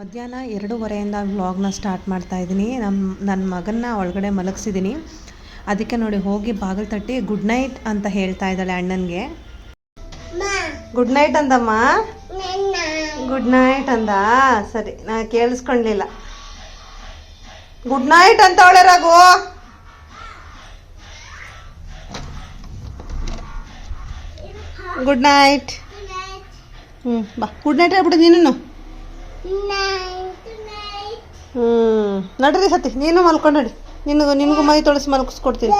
ಮಧ್ಯಾಹ್ನ ಎರಡೂವರೆಯಿಂದ ವ್ಲಾಗ್ನ ಸ್ಟಾರ್ಟ್ ಮಾಡ್ತಾ ಇದ್ದೀನಿ. ನಮ್ಮ ನನ್ನ ಮಗನ್ನ ಒಳಗಡೆ ಮಲಗಿಸಿದ್ದೀನಿ. ಅದಕ್ಕೆ ನೋಡಿ ಹೋಗಿ ಬಾಗಿಲು ತಟ್ಟಿ ಗುಡ್ ನೈಟ್ ಅಂತ ಹೇಳ್ತಾ ಇದ್ದಾಳೆ ಅಣ್ಣನಿಗೆ. ಗುಡ್ ನೈಟ್ ಅಂದಮ್ಮ? ಗುಡ್ ನೈಟ್ ಅಂದ. ಸರಿ ನಾ ಕೇಳಿಸ್ಕೊಳ್ಲಿಲ್ಲ ಗುಡ್ ನೈಟ್ ಅಂತ ಅವಳೆ ರಘು. Good night. ಹ್ಞೂ ಬಾ. ಗುಡ್ ನೈಟ್ ಹೇಳ್ಬಿಡು ನೀನು? ಹ್ಞೂ ನಡ್ರಿ ಸತಿ, ನೀನು ಮಲ್ಕೊಂಡು ನಡಿ. ನಿನಗೂ ನಿನಗೂ ಮೈ ತೊಳಸಿ ಮಲ್ಕಿಸ್ಕೊಡ್ತೀನಿ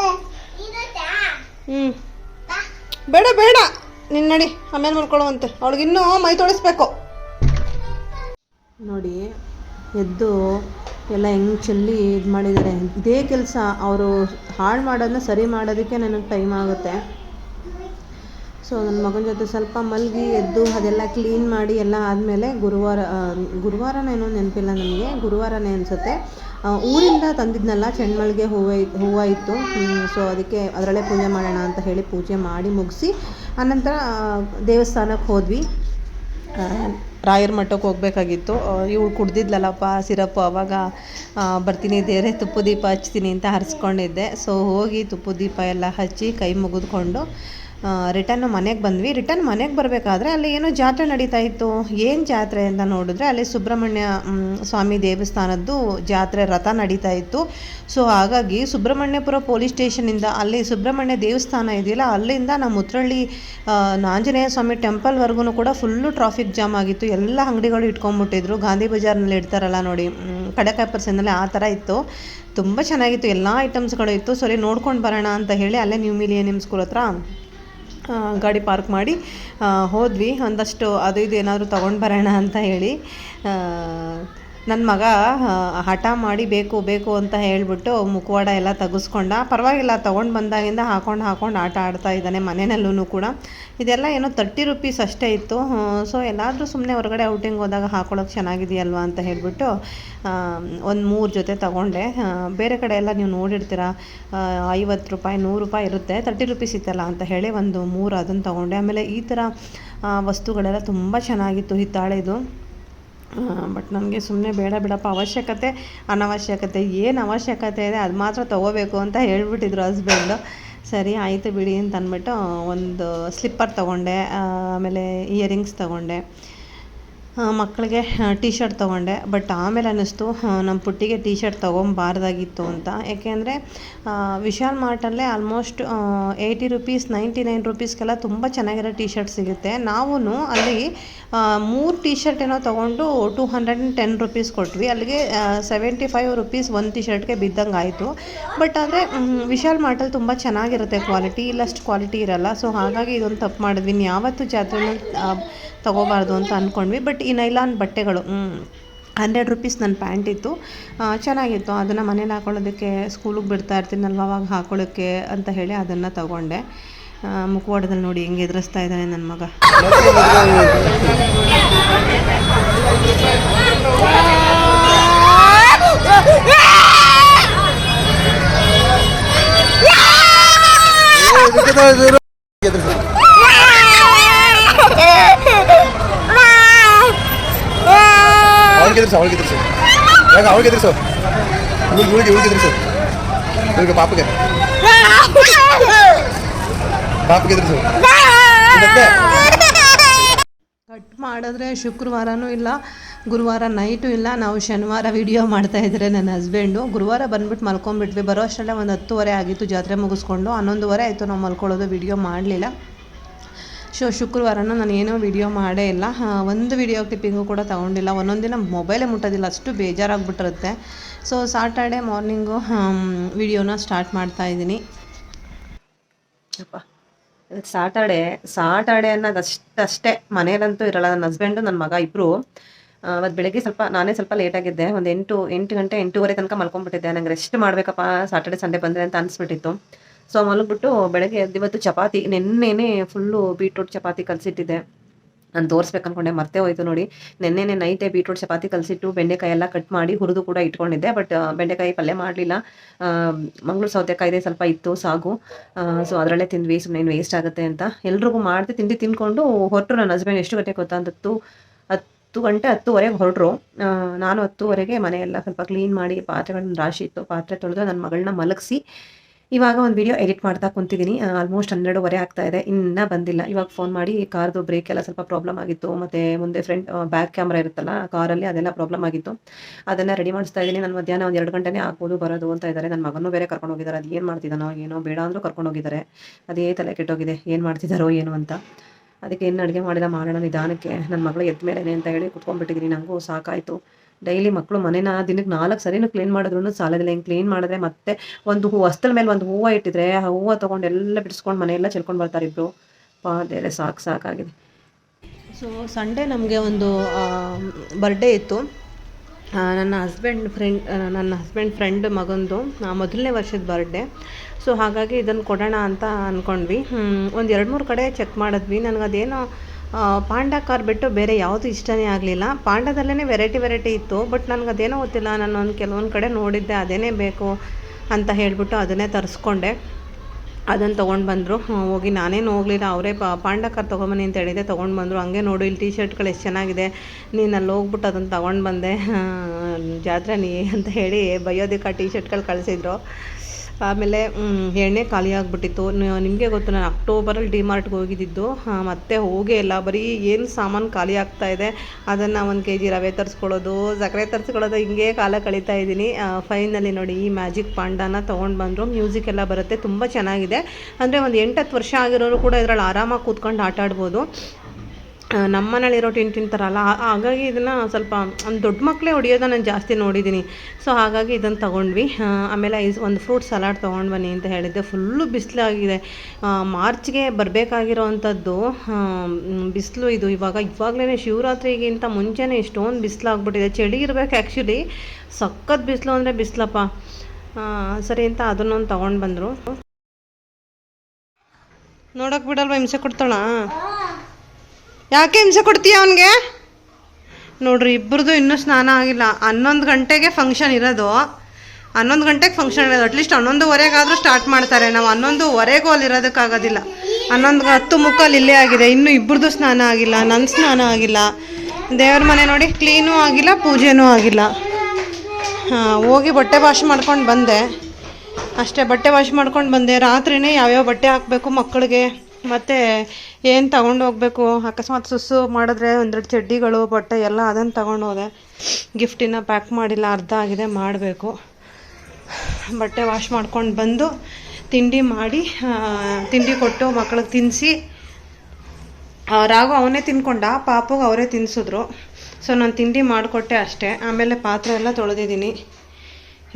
ಹ್ಮ್. ಬೇಡ ಬೇಡ. ನಿನ್ನ ನಡಿ, ಆಮೇಲೆ ಮಲ್ಕೊಳ್ಳುವಂತೆ. ಇನ್ನೂ ಮೈ ತೊಳಸ್ಬೇಕು. ನೋಡಿ, ಎದ್ದು ಎಲ್ಲ ಹೆಂಗ್ ಚೆಲ್ಲಿ ಇದು ಮಾಡಿದ್ದಾರೆ ಇದೇ ಕೆಲಸ, ಅವರು ಹಾಳು ಮಾಡೋದನ್ನ ಸರಿ ಮಾಡೋದಕ್ಕೆ ನನಗೆ ಟೈಮ್ ಆಗುತ್ತೆ. ಸೊ ನನ್ನ ಮಗನ ಜೊತೆ ಸ್ವಲ್ಪ ಮಲಗಿ ಎದ್ದು ಅದೆಲ್ಲ ಕ್ಲೀನ್ ಮಾಡಿ ಎಲ್ಲ ಆದಮೇಲೆ ಗುರುವಾರ ಗುರುವಾರನೇನೋ ನೆನಪಿಲ್ಲ ನನಗೆ, ಗುರುವಾರನೇ ಅನಿಸುತ್ತೆ. ಊರಿಂದ ತಂದಿದ್ನಲ್ಲ ಚೆಂಡ್ಮಲ್ಲಿಗೆ ಹೂವು ಹೂವು ಇತ್ತು. ಸೊ ಅದಕ್ಕೆ ಅದರಲ್ಲೇ ಪೂಜೆ ಮಾಡೋಣ ಅಂತ ಹೇಳಿ ಪೂಜೆ ಮಾಡಿ ಮುಗಿಸಿ ಆನಂತರ ದೇವಸ್ಥಾನಕ್ಕೆ ಹೋದ್ವಿ. ರಾಯರ್ ಮಠಕ್ಕೆ ಹೋಗ್ಬೇಕಾಗಿತ್ತು. ಇವಳು ಕುಡ್ದಿದ್ಲಲ್ಲಪ್ಪ ಸಿರಪ್ಪು ಅವಾಗ ಬರ್ತೀನಿ, ದೇವರೇ ತುಪ್ಪ ದೀಪ ಹಚ್ತೀನಿ ಅಂತ ಹರಿಸ್ಕೊಂಡಿದ್ದೆ. ಸೊ ಹೋಗಿ ತುಪ್ಪ ದೀಪ ಎಲ್ಲ ಹಚ್ಚಿ ಕೈ ಮುಗಿದ್ಕೊಂಡು ರಿಟರ್ನ್ ಮನೆಗೆ ಬಂದ್ವಿ. ರಿಟರ್ನ್ ಮನೆಗೆ ಬರಬೇಕಾದ್ರೆ ಅಲ್ಲಿ ಏನೋ ಜಾತ್ರೆ ನಡೀತಾ ಇತ್ತು. ಏನು ಜಾತ್ರೆ ಅಂತ ನೋಡಿದ್ರೆ ಅಲ್ಲಿ ಸುಬ್ರಹ್ಮಣ್ಯ ಸ್ವಾಮಿ ದೇವಸ್ಥಾನದ್ದು ಜಾತ್ರೆ ರಥ ನಡೀತಾ ಇತ್ತು. ಸೊ ಹಾಗಾಗಿ ಸುಬ್ರಹ್ಮಣ್ಯಪುರ ಪೊಲೀಸ್ ಸ್ಟೇಷನಿಂದ ಅಲ್ಲಿ ಸುಬ್ರಹ್ಮಣ್ಯ ದೇವಸ್ಥಾನ ಇದೆಯಲ್ಲ, ಅಲ್ಲಿಂದ ನಮ್ಮ ಉತ್ರಳ್ಳಿ ಆಂಜನೇಯ ಸ್ವಾಮಿ ಟೆಂಪಲ್ವರೆಗೂ ಕೂಡ ಫುಲ್ಲು ಟ್ರಾಫಿಕ್ ಜಾಮ್ ಆಗಿತ್ತು. ಎಲ್ಲ ಅಂಗಡಿಗಳು ಇಟ್ಕೊಂಡ್ಬಿಟ್ಟಿದ್ರು. ಗಾಂಧಿ ಬಜಾರ್ನಲ್ಲಿ ಇಡ್ತಾರಲ್ಲ ನೋಡಿ ಕಡಕಾಯಿ ಆ ಥರ ಇತ್ತು. ತುಂಬ ಚೆನ್ನಾಗಿತ್ತು. ಎಲ್ಲ ಐಟಮ್ಸ್ಗಳು ಇತ್ತು. ಸರಿ ನೋಡ್ಕೊಂಡು ಬರೋಣ ಅಂತ ಹೇಳಿ ಅಲ್ಲೇ ನ್ಯೂ ಮಿಲಿಯನಿಯಮ್ ಸ್ಕೂಲ್ ಹತ್ರ ಗಾಡಿ ಪಾರ್ಕ್ ಮಾಡಿ ಹೋದ್ವಿ. ಒಂದಷ್ಟು ಅದು ಇದು ಏನಾದರೂ ತೊಗೊಂಡು ಬರೋಣ ಅಂತ ಹೇಳಿ ನನ್ನ ಮಗ ಹಠ ಮಾಡಿ ಬೇಕು ಬೇಕು ಅಂತ ಹೇಳಿಬಿಟ್ಟು ಮುಖವಾಡ ಎಲ್ಲ ತೆಗೆಸ್ಕೊಂಡ, ಪರವಾಗಿಲ್ಲ ತೊಗೊಂಡು ಬಂದಾಗಿಂದ ಹಾಕೊಂಡು ಹಾಕೊಂಡು ಆಟ ಆಡ್ತಾ ಇದ್ದಾನೆ ಮನೆಯಲ್ಲೂ ಕೂಡ. ಇದೆಲ್ಲ ಏನೋ ತರ್ಟಿ ರುಪೀಸ್ ಅಷ್ಟೇ ಇತ್ತು. ಸೊ ಎಲ್ಲಾದರೂ ಸುಮ್ಮನೆ ಹೊರಗಡೆ ಔಟಿಂಗ್ ಹೋದಾಗ ಹಾಕೊಳ್ಳೋಕೆ ಚೆನ್ನಾಗಿದೆಯಲ್ವಾ ಅಂತ ಹೇಳಿಬಿಟ್ಟು ಒಂದು ಮೂರು ಜೊತೆ ತಗೊಂಡೆ. ಬೇರೆ ಕಡೆ ಎಲ್ಲ ನೀವು ನೋಡಿರ್ತೀರ ಐವತ್ತು ರೂಪಾಯಿ, ನೂರು ರೂಪಾಯಿ ಇರುತ್ತೆ ತರ್ಟಿ ರುಪೀಸ್ ಇತ್ತಲ್ಲ ಅಂತ ಹೇಳಿ ಒಂದು ಮೂರು ಅದನ್ನು ತಗೊಂಡೆ. ಆಮೇಲೆ ಈ ಥರ ವಸ್ತುಗಳೆಲ್ಲ ತುಂಬ ಚೆನ್ನಾಗಿತ್ತು ಹಿತ್ತಾಳೆದು. ಬಟ್ ನನಗೆ ಸುಮ್ಮನೆ ಬೇಡ ಬಿಡಪ್ಪ. ಅವಶ್ಯಕತೆ, ಅನವಶ್ಯಕತೆ, ಏನು ಅವಶ್ಯಕತೆ ಇದೆ ಅದು ಮಾತ್ರ ತೊಗೋಬೇಕು ಅಂತ ಹೇಳ್ಬಿಟ್ಟಿದ್ರು ಹಸ್ಬೆಂಡು ಸರಿ, ಆಯಿತು ಬಿಡಿ ಅಂತ ಅಂದ್ಬಿಟ್ಟು ಒಂದು ಸ್ಲಿಪ್ಪರ್ ತೊಗೊಂಡೆ, ಆಮೇಲೆ ಇಯರಿಂಗ್ಸ್ ತೊಗೊಂಡೆ. ಮಕ್ಕಳಿಗೆ ಟಿ ಶರ್ಟ್ ತೊಗೊಂಡೆ. ಬಟ್ ಆಮೇಲೆ ಅನ್ನಿಸ್ತು ನಮ್ಮ ಪುಟ್ಟಿಗೆ ಟಿ ಶರ್ಟ್ ತೊಗೊಂಬಾರ್ದಾಗಿತ್ತು ಅಂತ. ಯಾಕೆಂದರೆ Vishal ಮಾರ್ಟಲ್ಲೇ almost eighty rupees ninety nine ರುಪೀಸ್ಗೆಲ್ಲ ತುಂಬ ಚೆನ್ನಾಗಿರೋ ಟಿ ಶರ್ಟ್ ಸಿಗುತ್ತೆ. ನಾವೂ ಅಲ್ಲಿ ಮೂರು ಟಿ ಶರ್ಟ್ ಏನೋ ತೊಗೊಂಡು two hundred and ten rupees ಕೊಟ್ವಿ. ಅಲ್ಲಿಗೆ ಸೆವೆಂಟಿ ಫೈವ್ ರುಪೀಸ್ ಒಂದು ಟಿ ಶರ್ಟ್ಗೆ ಬಿದ್ದಂಗೆ ಆಯಿತು. ಬಟ್ ಆದರೆ ವಿಶಾಲ್ ಮಾರ್ಟಲ್ಲಿ ತುಂಬ ಚೆನ್ನಾಗಿರುತ್ತೆ ಕ್ವಾಲಿಟಿ ಇಲ್ಲಷ್ಟು ಕ್ವಾಲಿಟಿ ಇರಲ್ಲ. ಸೊ ಹಾಗಾಗಿ ಇದೊಂದು ತಪ್ಪು ಮಾಡಿದ್ವಿ. ಯಾವತ್ತು ಯಾವತ್ತೂ ಜಾತ್ರೆನಲ್ಲಿ ತಗೋಬಾರ್ದು ಅಂತ ಅಂದ್ಕೊಂಡ್ವಿ ಬಟ್ ಈ ನೈಲಾನ್ ಬಟ್ಟೆಗಳು ಹಂಡ್ರೆಡ್ ರುಪೀಸ್ ನನ್ನ ಪ್ಯಾಂಟ್ ಇತ್ತು ಚೆನ್ನಾಗಿತ್ತು ಅದನ್ನು ಮನೇಲಿ ಹಾಕೊಳ್ಳೋದಕ್ಕೆ ಸ್ಕೂಲಿಗೆ ಬಿಡ್ತಾ ಇರ್ತೀನಲ್ವ ಅವಾಗ ಹಾಕೊಳ್ಳೋಕ್ಕೆ ಅಂತ ಹೇಳಿ ಅದನ್ನು ತಗೊಂಡೆ ಮುಖವಾಡದಲ್ಲಿ ನೋಡಿ ಹೆಂಗೆ ಎದುರಿಸ್ತಾ ಇದ್ದಾನೆ ನನ್ನ ಮಗ ಎದುರಿಸು ಎದುರಿಸು. ಎದುರಿಸು? ಎದುರಿಸು. ಪಾಪಗೆ. ಪಾಪಗೆ ಎದುರಿಸು. ಕಟ್ ಮಾಡಿದ್ರೆ ಶುಕ್ರವಾರನೂ ಇಲ್ಲ, ಗುರುವಾರ ನೈಟು ಇಲ್ಲ. ನಾವು ಶನಿವಾರ ವಿಡಿಯೋ ಮಾಡ್ತಾ ಇದ್ದಾರೆ ನನ್ನ ಹಸ್ಬೆಂಡು ಗುರುವಾರ ಬಂದ್ಬಿಟ್ಟು ಮಲ್ಕೊಂಡ್ಬಿಟ್ವಿ. ಬರೋ ಅಷ್ಟರಲ್ಲೇ ಒಂದು ಹತ್ತುವರೆ ಆಗಿತ್ತು ಜಾತ್ರೆ ಮುಗಿಸ್ಕೊಂಡು. ಹನ್ನೊಂದುವರೆ ಆಯಿತು, ನಾವು ಮಲ್ಕೊಳ್ಳೋದು ವಿಡಿಯೋ ಮಾಡಲಿಲ್ಲ. ಸೊ ಶುಕ್ರವಾರನ ನಾನು ಏನೋ ವಿಡಿಯೋ ಮಾಡೇ ಇಲ್ಲ. ಒಂದು ವಿಡಿಯೋ ಕ್ಲಿಪ್ಪಿಂಗು ಕೂಡ ತೊಗೊಂಡಿಲ್ಲ. ಒಂದೊಂದು ದಿನ ಮೊಬೈಲೇ ಮುಟ್ಟೋದಿಲ್ಲ. ಅಷ್ಟು ಬೇಜಾರಾಗ್ಬಿಟ್ಟಿರುತ್ತೆ. ಸೊ ಸಾಟರ್ಡೆ ಮಾರ್ನಿಂಗು ವಿಡಿಯೋನ ಸ್ಟಾರ್ಟ್ ಮಾಡ್ತಾ ಇದ್ದೀನಿ. ಸಾಟರ್ಡೆ ಸಾಟರ್ಡೆ ಅನ್ನೋದು ಅಷ್ಟೇ ಮನೇಲಂತೂ ಇರಲ್ಲ. ನನ್ನ ಹಸ್ಬೆಂಡು ನನ್ನ ಮಗ ಇಬ್ಬರು ಅವತ್ತು ಬೆಳಗ್ಗೆ ಸ್ವಲ್ಪ, ನಾನೇ ಸ್ವಲ್ಪ ಲೇಟಾಗಿದ್ದೆ ಒಂದು ಎಂಟು ಎಂಟು ಗಂಟೆ, ಎಂಟೂವರೆ ತನಕ ಮಲ್ಕೊಂಡ್ಬಿಟ್ಟಿದ್ದೆ. ನಂಗೆ ರೆಸ್ಟ್ ಮಾಡಬೇಕಪ್ಪ ಸಾಟರ್ಡೆ ಸಂಡೇ ಬಂದರೆ ಅಂತ ಅನಿಸ್ಬಿಟ್ಟಿತ್ತು. ಸೊ ಮಲಗ್ಬಿಟ್ಟು ಬೆಳಗ್ಗೆ ಎದ್ದು ಇವತ್ತು ಚಪಾತಿ, ನೆನ್ನೆನೇ ಫುಲ್ಲು ಬೀಟ್ರೂಟ್ ಚಪಾತಿ ಕಲಸಿಟ್ಟಿದ್ದೆ. ನಾನು ತೋರಿಸ್ಬೇಕು ಅನ್ಕೊಂಡೆ ಮತ್ತೆ ಹೋಯ್ತು ನೋಡಿ. ನಿನ್ನೆನೆ ನೈಟೇ ಬೀಟ್ರೂಟ್ ಚಪಾತಿ ಕಲಸಿಟ್ಟು ಬೆಂಡೆಕಾಯಿ ಎಲ್ಲ ಕಟ್ ಮಾಡಿ ಹುರಿದು ಕೂಡ ಇಟ್ಕೊಂಡಿದ್ದೆ ಬಟ್ ಬೆಂಡೆಕಾಯಿ ಪಲ್ಯ ಮಾಡಲಿಲ್ಲ. ಮಂಗಳೂರು ಸೌತೆಕಾಯಿದೆ ಸ್ವಲ್ಪ ಇತ್ತು, ಸಾಗು. ಸೊ ಅದರಲ್ಲೇ ತಿಂದ್ವಿ ಸುಮ್ಮನೆ ವೇಸ್ಟ್ ಆಗುತ್ತೆ ಅಂತ. ಎಲ್ರಿಗೂ ಮಾಡಿದೆ ತಿಂಡಿ ತಿನ್ಕೊಂಡು ಹೊರಟು ನನ್ನ ಹಸ್ಬೆಂಡ್ ಎಷ್ಟು ಗಂಟೆ ಗೊತ್ತಾ? ಹತ್ತು ಹತ್ತು ಗಂಟೆ, ಹತ್ತುವರೆಗೆ ಹೊರಟರು. ನಾನು ಹತ್ತುವರೆಗೆ ಮನೆಯೆಲ್ಲ ಸ್ವಲ್ಪ ಕ್ಲೀನ್ ಮಾಡಿ ಪಾತ್ರೆಗಳನ್ನ ರಾಶಿ ಇತ್ತು. ಪಾತ್ರೆ ತೊಳೆದು ನನ್ನ ಮಗಳನ್ನ ಮಲಗಿಸಿ ಇವಾಗ ಒಂದು ವಿಡಿಯೋ ಎಡಿಟ್ ಮಾಡ್ತಾ ಕುಂತಿದ್ದೀನಿ ಆಲ್ಮೋಸ್ಟ್ ಹನ್ನೆರಡುವರೆ ಆಗ್ತಾ ಇದೆ. ಇನ್ನೂ ಬಂದಿಲ್ಲ. ಇವಾಗ ಫೋನ್ ಮಾಡಿ ಕಾರ್ದು ಬ್ರೇಕ್ ಎಲ್ಲ ಸ್ವಲ್ಪ ಪ್ರಾಬ್ಲಮ್ ಆಗಿತ್ತು. ಮತ್ತು ಮುಂದೆ ಫ್ರಂಟ್ ಬ್ಯಾಕ್ ಕ್ಯಾಮ್ರಾ ಇರುತ್ತಲ್ಲ ಕಾರಲ್ಲಿ ಅದೆಲ್ಲ ಪ್ರಾಬ್ಲಮ್ ಆಗಿತ್ತು. ಅದನ್ನು ರೆಡಿ ಮಾಡಿಸ್ತಾ ಇದ್ದೀನಿ. ನಾನು ಮಧ್ಯಾಹ್ನ ಒಂದು ಎರಡು ಗಂಟೆನೇ ಆಗ್ಬೋದು ಬರೋದು ಅಂತ ಇದ್ದಾರೆ ನನ್ನ ಮಗನೂ ಬೇರೆ ಕರ್ಕೊಂಡು ಹೋಗಿದ್ದಾರೆ ಅದು ಏನು ಮಾಡ್ತಿದ್ದಾನೋ ಏನೋ ಬೇಡ ಅಂದರೂ ಕರ್ಕೊಂಡು ಹೋಗಿದ್ದಾರೆ ಅದೇ ತಲೆ ಕೆಟ್ಟೋಗಿದೆ. ಏನು ಮಾಡ್ತಿದ್ದಾರೋ ಏನು ಅಂತ. ಅದಕ್ಕೆ ಏನು ಅಡುಗೆ ಮಾಡಿದ ಮಾಡೋಣ ನಿಧಾನಕ್ಕೆ. ನನ್ನ ಮಗಳು ಎದ್ದ ಮೇಲೇನೆ ಅಂತ ಹೇಳಿ ಕುತ್ಕೊಂಡ್ಬಿಟ್ಟಿದ್ದೀನಿ ನನಗೂ ಸಾಕಾಯಿತು. ಡೈಲಿ ಮಕ್ಕಳು ಮನೇನ ದಿನಕ್ಕೆ ನಾಲ್ಕು ಸರಿನೂ ಕ್ಲೀನ್ ಮಾಡಿದ್ರು ಸಾಲದಿಲ್ಲ. ಹಿಂಗೆ ಕ್ಲೀನ್ ಮಾಡಿದ್ರೆ ಮತ್ತೆ ಒಂದು ಹೂ ಹೊಸ್ತಲ ಮೇಲೆ ಒಂದು ಹೂವು ಇಟ್ಟಿದ್ರೆ ಆ ಹೂವು ತೊಗೊಂಡು ಎಲ್ಲ ಬಿಡಿಸ್ಕೊಂಡು ಮನೆಯೆಲ್ಲ ಚೆಲ್ಕೊಂಡು ಬರ್ತಾರೆ ಇಬ್ಬರು ಪಾ ದೇರೆ ಸಾಕು ಸಾಕಾಗಿದೆ ಸೊ ಸಂಡೇ ನಮಗೆ ಒಂದು ಬರ್ಡೇ ಇತ್ತು. ನನ್ನ ಹಸ್ಬೆಂಡ್ ಫ್ರೆಂಡ್ ನನ್ನ ಹಸ್ಬೆಂಡ್ ಫ್ರೆಂಡ್ ಮಗಂದು ಮೊದಲನೇ ವರ್ಷದ ಬರ್ಡೇ ಸೊ ಹಾಗಾಗಿ ಇದನ್ನು ಕೊಡೋಣ ಅಂತ ಅಂದ್ಕೊಂಡ್ವಿ ಒಂದು ಎರಡು ಮೂರು ಕಡೆ ಚೆಕ್ ಮಾಡಿದ್ವಿ. ನನಗೆ ಅದೇನೋ ಪಾಂಡ ಕಾರ್ ಬಿಟ್ಟು ಬೇರೆ ಯಾವುದು ಇಷ್ಟನೇ ಆಗಲಿಲ್ಲ. ಪಾಂಡದಲ್ಲೇ ವೆರೈಟಿ ವೆರೈಟಿ ಇತ್ತು ಬಟ್ ನನಗೆ ಅದೇನೋ ಗೊತ್ತಿಲ್ಲ. ನಾನು ಒಂದು ಕೆಲವೊಂದು ಕಡೆ ನೋಡಿದ್ದೆ, ಅದೇನೇ ಬೇಕು ಅಂತ ಹೇಳಿಬಿಟ್ಟು ಅದನ್ನೇ ತರಿಸ್ಕೊಂಡೆ. ಅದನ್ನು ತೊಗೊಂಡು ಬಂದರು. ಹೋಗಿ ನಾನೇನು ಹೋಗಲಿಲ್ಲ, ಅವರೇ ಪಾಂಡ ಕಾರ್ ತೊಗೊಂಬನ್ನಿ ಅಂತ ಹೇಳಿದೆ ತೊಗೊಂಡು ಬಂದರು. ಹಂಗೆ ನೋಡು, ಇಲ್ಲಿ ಟೀ ಶರ್ಟ್ಗಳು ಎಷ್ಟು ಚೆನ್ನಾಗಿದೆ. ನೀನು ಅಲ್ಲಿ ಹೋಗ್ಬಿಟ್ಟು ಅದನ್ನು ತೊಗೊಂಡು ಬಂದೆ. ಜಾತ್ರೆ ನೀ ಅಂತ ಹೇಳಿ ಬಯೋದಿಕ್ಕ ಟೀ ಶರ್ಟ್ಗಳು ಕಳಿಸಿದ್ರು. ಆಮೇಲೆ ಎಣ್ಣೆ ಖಾಲಿ ಆಗಿಬಿಟ್ಟಿತ್ತು. ನಿಮಗೆ ಗೊತ್ತು, ನಾನು ಅಕ್ಟೋಬರಲ್ಲಿ ಡಿಮಾರ್ಟ್ಗೆ ಹೋಗಿದ್ದಿದ್ದು. ಮತ್ತೆ ಹೋಗೇ ಇಲ್ಲ. ಬರೀ ಏನು ಸಾಮಾನು ಖಾಲಿ ಆಗ್ತಾ ಇದೆ, ಅದನ್ನು ಒಂದು ಕೆ ಜಿ ರವೆ ತರಿಸ್ಕೊಳ್ಳೋದು, ಸಕ್ಕರೆ ತರಿಸ್ಕೊಳ್ಳೋದು, ಹಿಂಗೆ ಕಾಲ ಕಳೀತಾ ಇದ್ದೀನಿ. ಫೈನಲಿ ನೋಡಿ, ಈ ಮ್ಯಾಜಿಕ್ ಪಾಂಡಾನ ತೊಗೊಂಡು ಬಂದರು. ಮ್ಯೂಸಿಕ್ ಎಲ್ಲ ಬರುತ್ತೆ, ತುಂಬ ಚೆನ್ನಾಗಿದೆ. ಅಂದರೆ ಒಂದು ಎಂಟತ್ತು ವರ್ಷ ಆಗಿರೋರು ಕೂಡ ಇದರಲ್ಲಿ ಆರಾಮಾಗಿ ಕೂತ್ಕೊಂಡು ಆಟ ಆಡ್ಬೋದು. ನಮ್ಮ ಮನೇಲಿರೋ ಟಿನ್ ಅಲ್ಲ ಹಾಗಾಗಿ ಇದನ್ನು ಸ್ವಲ್ಪ ಒಂದು ದೊಡ್ಡ ಮಕ್ಕಳೇ ಹೊಡಿಯೋದ ನಾನು ಜಾಸ್ತಿ ನೋಡಿದ್ದೀನಿ ಸೊ ಹಾಗಾಗಿ ಇದನ್ನು ತೊಗೊಂಡ್ವಿ. ಆಮೇಲೆ ಐಸ್ ಒಂದು ಫ್ರೂಟ್ ಸಲಾಡ್ ತೊಗೊಂಡು ಬನ್ನಿ ಅಂತ ಹೇಳಿದ್ದೆ. ಫುಲ್ಲು ಬಿಸಿಲಾಗಿದೆ. ಮಾರ್ಚ್ಗೆ ಬರಬೇಕಾಗಿರೋ ಅಂಥದ್ದು ಬಿಸಿಲು ಇದು. ಇವಾಗ ಇವಾಗಲೇ ಶಿವರಾತ್ರಿಗಿಂತ ಮುಂಚೆನೇ ಇಷ್ಟೊಂದು ಬಿಸಿಲಾಗ್ಬಿಟ್ಟಿದೆ. ಚಳಿ ಇರಬೇಕು ಆ್ಯಕ್ಚುಲಿ ಸಖತ್ ಬಿಸಿಲು ಅಂದರೆ ಬಿಸಿಲಪ್ಪ. ಸರಿ ಅಂತ ಅದನ್ನೊಂದು ತೊಗೊಂಡು ಬಂದರು. ನೋಡೋಕೆ ಬಿಡಲ್ವ, ಹಿಂಸೆ ಕೊಡ್ತಾಳ? ಯಾಕೆ ಹಿಂಸೆ ಕೊಡ್ತೀಯ ಅವನಿಗೆ? ನೋಡ್ರಿ ಇಬ್ಬರದು ಇನ್ನೂ ಸ್ನಾನ ಆಗಿಲ್ಲ. ಹನ್ನೊಂದು ಗಂಟೆಗೆ ಫಂಕ್ಷನ್ ಇರೋದು. ಹನ್ನೊಂದು ಗಂಟೆಗೆ ಫಂಕ್ಷನ್ ಇರೋದು. ಅಟ್ಲೀಸ್ಟ್ ಹನ್ನೊಂದುವರೆಗಾದರೂ ಸ್ಟಾರ್ಟ್ ಮಾಡ್ತಾರೆ. ನಾವು ಹನ್ನೊಂದುವರೆಗೂ ಅಲ್ಲಿ ಇರೋದಕ್ಕಾಗೋದಿಲ್ಲ. ಹನ್ನೊಂದು ಹತ್ತು ಮುಕ್ಕಲ್ಲಿ ಇಲ್ಲೇ ಆಗಿದೆ. ಇನ್ನೂ ಇಬ್ಬರದು ಸ್ನಾನ ಆಗಿಲ್ಲ. ನನ್ನ ಸ್ನಾನ ಆಗಿಲ್ಲ. ದೇವ್ರ ಮನೆ ನೋಡಿ ಕ್ಲೀನೂ ಆಗಿಲ್ಲ, ಪೂಜೆನೂ ಆಗಿಲ್ಲ. ಹಾಂ, ಹೋಗಿ ಬಟ್ಟೆ ವಾಶ್ ಮಾಡ್ಕೊಂಡು ಬಂದೆ. ಅಷ್ಟೇ, ಬಟ್ಟೆ ವಾಶ್ ಮಾಡ್ಕೊಂಡು ಬಂದೆ. ರಾತ್ರಿನೇ ಯಾವ್ಯಾವ ಬಟ್ಟೆ ಹಾಕಬೇಕು ಮಕ್ಕಳಿಗೆ? ಮತ್ತು ಏನು ತಗೊಂಡು ಹೋಗಬೇಕು? ಅಕಸ್ಮಾತ್ ಸುಸ್ಸು ಮಾಡಿದ್ರೆ ಒಂದೆರಡು ಚಡ್ಡಿಗಳು, ಬಟ್ಟೆ ಎಲ್ಲ ಅದನ್ನು ತಗೊಂಡು ಹೋದೆ. ಗಿಫ್ಟಿನ ಪ್ಯಾಕ್ ಮಾಡಿಲ್ಲ, ಅರ್ಧ ಆಗಿದೆ, ಮಾಡಬೇಕು. ಬಟ್ಟೆ ವಾಶ್ ಮಾಡ್ಕೊಂಡು ಬಂದು ತಿಂಡಿ ಮಾಡಿ ತಿಂಡಿ ಕೊಟ್ಟು ಮಕ್ಕಳಿಗೆ ತಿನ್ನಿಸಿ ರಾಘು ಅವನೇ ತಿನ್ಕೊಂಡ, ಪಾಪುಗೆ ಅವರೇ ತಿನ್ನಿಸಿದ್ರು ಸೊ ನಾನು ತಿಂಡಿ ಮಾಡಿಕೊಟ್ಟೆ ಅಷ್ಟೇ. ಆಮೇಲೆ ಪಾತ್ರೆ ಎಲ್ಲ ತೊಳೆದಿದ್ದೀನಿ.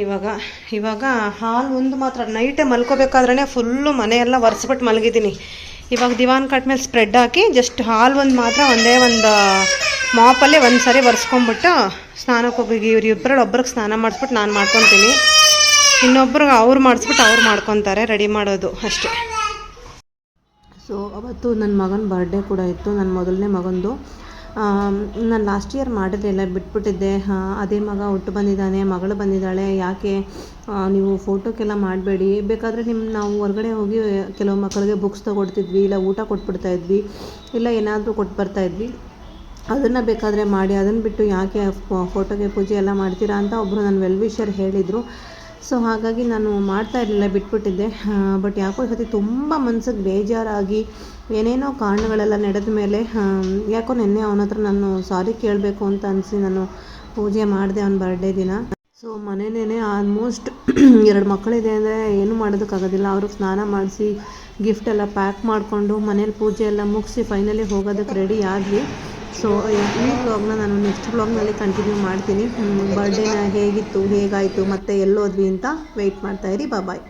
ಇವಾಗ ಇವಾಗ ಹಾಲು ಒಂದು ಮಾತ್ರ. ನೈಟೇ ಮಲ್ಕೋಬೇಕಾದ್ರೆ ಫುಲ್ಲು ಮನೆಯೆಲ್ಲ ಒರೆಸ್ಬಿಟ್ಟು ಮಲಗಿದ್ದೀನಿ. ಇವಾಗ ದಿವಾನ್ ಕಟ್ ಮೇಲೆ ಸ್ಪ್ರೆಡ್ ಹಾಕಿ ಜಸ್ಟ್ ಹಾಲು ಒಂದು ಮಾತ್ರ, ಒಂದೇ ಒಂದು ಮಾಪಲ್ಲೇ ಒಂದು ಸರಿ ಒರೆಸ್ಕೊಂಬಿಟ್ಟು ಸ್ನಾನಕ್ಕೆ ಹೋಗಿ ಇವ್ರು ಇಬ್ಬರಲ್ಲಿ ಒಬ್ರಿಗೆ ಸ್ನಾನ ಮಾಡಿಸ್ಬಿಟ್ಟು ನಾನು ಮಾಡ್ಕೊತೀನಿ. ಇನ್ನೊಬ್ರಿಗೆ ಅವ್ರು ಮಾಡಿಸ್ಬಿಟ್ಟು ಅವ್ರು ಮಾಡ್ಕೊತಾರೆ ರೆಡಿ ಮಾಡೋದು ಅಷ್ಟೇ. ಸೊ ಅವತ್ತು ನನ್ನ ಮಗನ ಬರ್ಡೇ ಕೂಡ ಇತ್ತು. ನನ್ನ ಮೊದಲನೇ ಮಗಂದು ನಾನು ಲಾಸ್ಟ್ ಇಯರ್ ಮಾಡಿರಲಿಲ್ಲ ಬಿಟ್ಬಿಟ್ಟಿದ್ದೆ. ಅದೇ ಮಗ ಹುಟ್ಟು ಬಂದಿದ್ದಾನೆ, ಮಗಳು ಬಂದಿದ್ದಾಳೆ, ಯಾಕೆ? ನೀವು ಫೋಟೋಕ್ಕೆಲ್ಲ ಮಾಡಬೇಡಿ. ಬೇಕಾದರೆ ನಿಮ್ಮ ನಾವು ಹೊರಗಡೆ ಹೋಗಿ ಕೆಲವು ಮಕ್ಕಳಿಗೆ ಬುಕ್ಸ್ ತೊಗೊಡ್ತಿದ್ವಿ, ಇಲ್ಲ ಊಟ ಕೊಟ್ಬಿಡ್ತಾ ಇದ್ವಿ, ಇಲ್ಲ ಏನಾದರೂ ಕೊಟ್ಟು ಬರ್ತಾಯಿದ್ವಿ ಅದನ್ನು ಬೇಕಾದರೆ ಮಾಡಿ ಅದನ್ನು ಬಿಟ್ಟು ಯಾಕೆ ಫೋಟೋಗೆ ಪೂಜೆ ಎಲ್ಲ ಮಾಡ್ತೀರಾ ಅಂತ ಒಬ್ಬರು ನನ್ನ ವೆಲ್ ವಿಷರ್ ಹೇಳಿದರು. ಸೊ ಹಾಗಾಗಿ ನಾನು ಮಾಡ್ತಾ ಇರಲಿಲ್ಲ, ಬಿಟ್ಬಿಟ್ಟಿದ್ದೆ. ಬಟ್ ಯಾಕೋ ಈ ಸತಿ ತುಂಬ ಮನ್ಸಿಗೆ ಬೇಜಾರಾಗಿ ಏನೇನೋ ಕಾರಣಗಳೆಲ್ಲ ನಡೆದ ಮೇಲೆ ಯಾಕೋ ನಿನ್ನೆ ಅವನ ಹತ್ರ ನಾನು ಸಾರಿ ಕೇಳಬೇಕು ಅಂತ ಅನಿಸಿ ನಾನು ಪೂಜೆ ಮಾಡಿದೆ ಅವನ ಬರ್ಡೇ ದಿನ. ಸೊ ಮನೆಯೇ ಆಲ್ಮೋಸ್ಟ್ ಎರಡು ಮಕ್ಕಳಿದೆ ಅಂದರೆ ಏನು ಮಾಡೋದಕ್ಕಾಗೋದಿಲ್ಲ. ಅವ್ರಿಗೆ ಸ್ನಾನ ಮಾಡಿಸಿ ಗಿಫ್ಟ್ ಎಲ್ಲ ಪ್ಯಾಕ್ ಮಾಡಿಕೊಂಡು ಮನೇಲಿ ಪೂಜೆ ಎಲ್ಲ ಮುಗಿಸಿ ಫೈನಲಿ ಹೋಗೋದಕ್ಕೆ ರೆಡಿ ಆದ್ವಿ. ಸೊ ಈ ವ್ಲಾಗ್ನ ನಾನು ನೆಕ್ಸ್ಟ್ ವ್ಲಾಗ್ನಲ್ಲಿ ಕಂಟಿನ್ಯೂ ಮಾಡ್ತೀನಿ. ಬರ್ಡೇನ ಹೇಗಿತ್ತು, ಹೇಗಾಯಿತು, ಮತ್ತು ಎಲ್ಲೋದ್ವಿ ಅಂತ ವೆಯ್ಟ್ ಮಾಡ್ತಾಯಿರಿ ಬಾಯ್